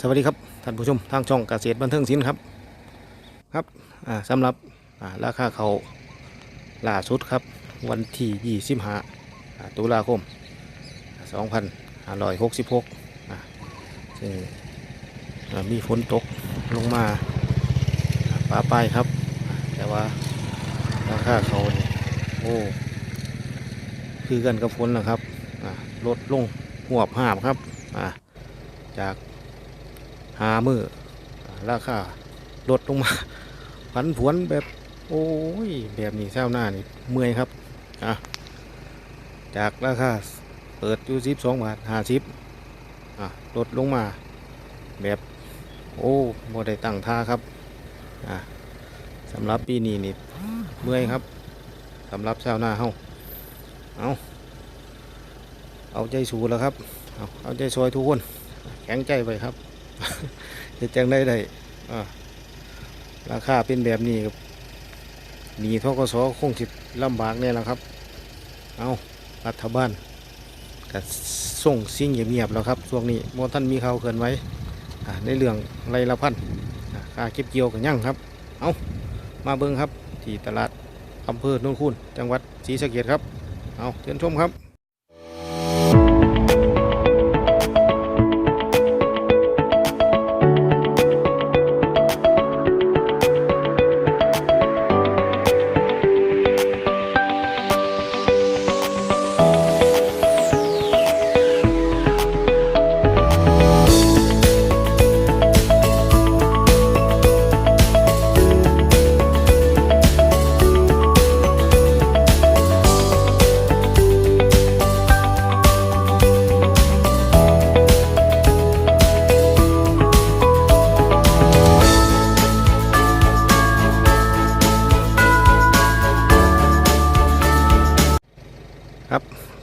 สวัสดีครับท่านผู้ชมทางช่องเกษตรบันเทิงศิลป์ครับครับอ่าสำหรับราคาเขาล่าสุดครับ วันที่ 25อ่าตุลาคม 2566อ่าซึ่งมีฝนตกลงมาอ่าป่าปลายครับ แต่ว่าราคาเขาวนี่โอ้คือกันกับฝนนะครับลดลงหัวบหาบครับจาก หามือราคาลดลงมาผันผวนแบบ โอ้ย แบบนี้เช้าหน้านี่เมื่อยครับอะจากราคาเปิดอยู่สิบสองบาทห้าสิบอะลดลงมา แบบ โอ้บ่ได้ตั้งท่าครับอะสำหรับปีนี้นี่เมื่อยครับสำหรับเช้าหน้าเฮาเอาเอาใจสู้แล้วครับ เอาเอาใจซอยทุกคน แข็งใจไปครับ จะจังได้ได้ราคาเป็นแบบนี้ครับหนีทกศคงสิลำบากเนี่ยแหละครับ เอารัฐบาลก็ส่งสิ่งเงียบๆแล้วครับช่วงนี้โมท่านมีข่าวเกินไว้ในเรื่องไรละพันอ่าค่าเก็บเกี่ยวกันยั่งครับ เอามาเบิ้งครับ ที่ตลาดอำเภอโนนคูนจังหวัดศรีสะเกษครับ เอาเชิญชมครับ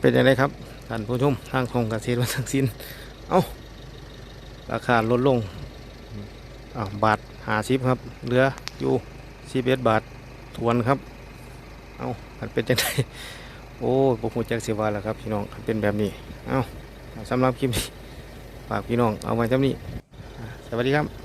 เป็นยังไงครับท่านผู้ชมทางของเกษตรวัฒนศิลป์เอาราคาลดลงอ้าวบาทหาสิบครับเหลืออยู่สิบเอ็ดบาททวนครับ เอามันเป็นยังไงโอ้ผมหูจักเสียว่าแล้วครับพี่น้องเป็นแบบนี้ เอาสำหรับคลิปนี้ฝากพี่น้องเอาไว้เท่นี้ สวัสดีครับ